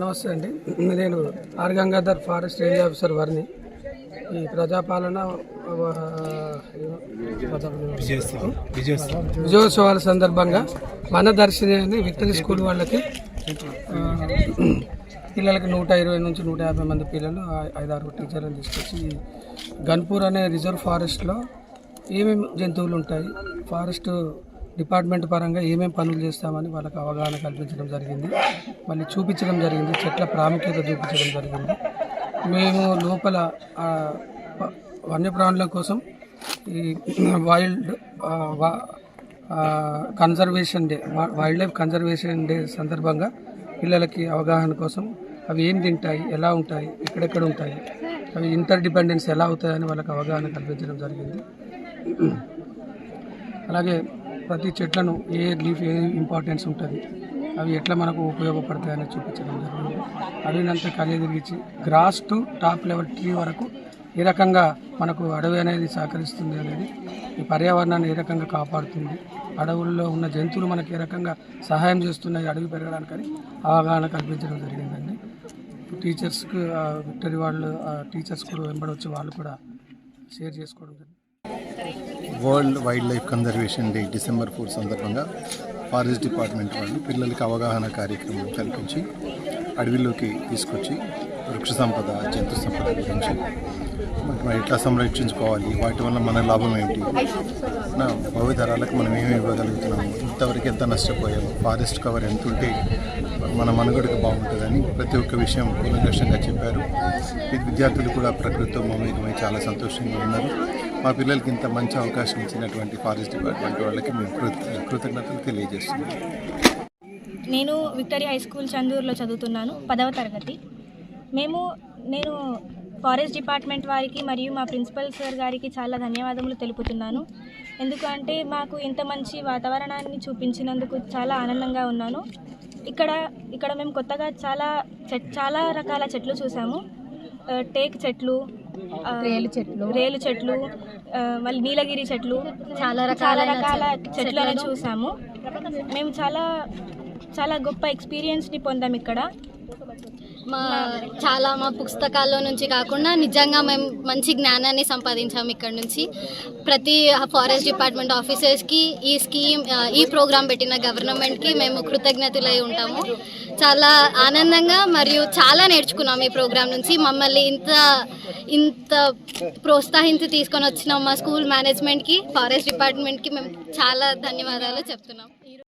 నమస్తే అండి. నేను R Gangadhar forest range officer Varni. ఈ ప్రజాపాలన విజయోత్సవాల సందర్భంగా మన దర్శిని అని విక్టరీ స్కూల్ వాళ్ళకి పిల్లలకి నూట ఇరవై నుంచి నూట యాభై మంది పిల్లలు ఐదారు టీచర్లను తీసుకొచ్చి గన్పూర్ అనే రిజర్వ్ ఫారెస్ట్లో ఏమేమి జంతువులు ఉంటాయి ఫారెస్ట్ డిపార్ట్మెంట్ పరంగా ఏమేమి పనులు చేస్తామని వాళ్ళకి అవగాహన కల్పించడం జరిగింది. మళ్ళీ చూపించడం జరిగింది. చెట్ల ప్రాముఖ్యత చూపించడం జరిగింది. మేము లోపల వన్యప్రాణుల కోసం ఈ వైల్డ్ వా- conservation day wildlife conservation day సందర్భంగా పిల్లలకి అవగాహన కోసం అవి ఏం తింటాయి ఎలా ఉంటాయి ఎక్కడెక్కడ ఉంటాయి అవి ఇంటర్ డిపెండెన్స్ ఎలా అవుతాయని వాళ్ళకి అవగాహన కల్పించడం జరిగింది. అలాగే ప్రతి చెట్లను ఏ లీఫ్ ఏ ఇంపార్టెన్స్ ఉంటుంది అవి ఎట్లా మనకు ఉపయోగపడతాయి అని చూపించడం జరిగింది అడవినంతా కలియదిరిగించి grass to top level tree వరకు ఏ రకంగా మనకు అడవి అనేది సహకరిస్తుంది అనేది ఈ పర్యావరణాన్ని ఏ రకంగా కాపాడుతుంది అడవుల్లో ఉన్న జంతువులు మనకి ఏ రకంగా సహాయం చేస్తున్నాయి అడవి పెరగడానికని అవగాహన కల్పించడం జరిగిందండి. టీచర్స్కి విక్టరీ వాళ్ళు ఆ, టీచర్స్ కూడా వెంబడి వచ్చి వాళ్ళు కూడా షేర్ చేసుకోవడం జరిగింది. World wildlife conservation day December four సందర్భంగా ఫారెస్ట్ డిపార్ట్మెంట్ వాళ్ళు పిల్లలకి అవగాహన కార్యక్రమం కల్పించి అడవిలోకి తీసుకొచ్చి వృక్ష సంపద జంతు సంపద గురించి మనం ఎట్లా సంరక్షించుకోవాలి వాటి వల్ల మన లాభం ఏమిటి నా భవితరాలకు మనం ఏమి ఇవ్వగలుగుతున్నాము? ఇంతవరకు ఎంత నష్టపోయాము ఫారెస్ట్ కవర్ ఎంత ఉంటే మన మనుగడకు బాగుంటుందని ప్రతి ఒక్క విషయం కూలంకషంగా చెప్పారు. ఈ విద్యార్థులు కూడా ప్రకృతితో మమేకమై చాలా సంతోషంగా ఉన్నారు. మా పిల్లలకి ఇంత మంచి అవకాశం ఇచ్చినటువంటి ఫారెస్ట్ డిపార్ట్మెంట్ వాళ్ళకి మేము కృతజ్ఞతలు తెలియజేస్తున్నాం. నేను విక్టరీ హై స్కూల్ చందూరులో చదువుతున్నాను పదవ తరగతి. మేము నేను ఫారెస్ట్ డిపార్ట్మెంట్ వారికి మరియు మా ప్రిన్సిపల్ సార్ గారికి చాలా ధన్యవాదములు తెలుపుతున్నాను. ఎందుకంటే మాకు ఇంత మంచి వాతావరణాన్ని చూపించినందుకు చాలా ఆనందంగా ఉన్నాను. ఇక్కడ ఇక్కడ మేము కొత్తగా చాలా చెట్ చాలా రకాల చెట్లు చూసాము. టేక్ చెట్లు రేలు చెట్లు. రేలు చెట్లు మళ్ళీ నీలగిరి చెట్లు చాలా రకాల చెట్లను చెట్లను చూసాము. మేము చాలా చాలా గొప్ప ఎక్స్పీరియన్స్ని పొందాం ఇక్కడ. మా చాలా మా పుస్తకాల్లో నుంచి కాకుండా నిజంగా మేము మంచి జ్ఞానాన్ని సంపాదించాము ఇక్కడ నుంచి. ప్రతి ఫారెస్ట్ డిపార్ట్మెంట్ ఆఫీసర్స్కి ఈ స్కీమ్ ఈ ప్రోగ్రాం పెట్టిన గవర్నమెంట్కి మేము కృతజ్ఞతలై ఉంటాము. చాలా ఆనందంగా మరియు చాలా నేర్చుకున్నాం ఈ ప్రోగ్రాం నుంచి. మమ్మల్ని ఇంత ఇంత ప్రోత్సహించి తీసుకొని వచ్చిన మా స్కూల్ మేనేజ్మెంట్కి ఫారెస్ట్ డిపార్ట్మెంట్కి మేము చాలా ధన్యవాదాలు చెప్తున్నాం.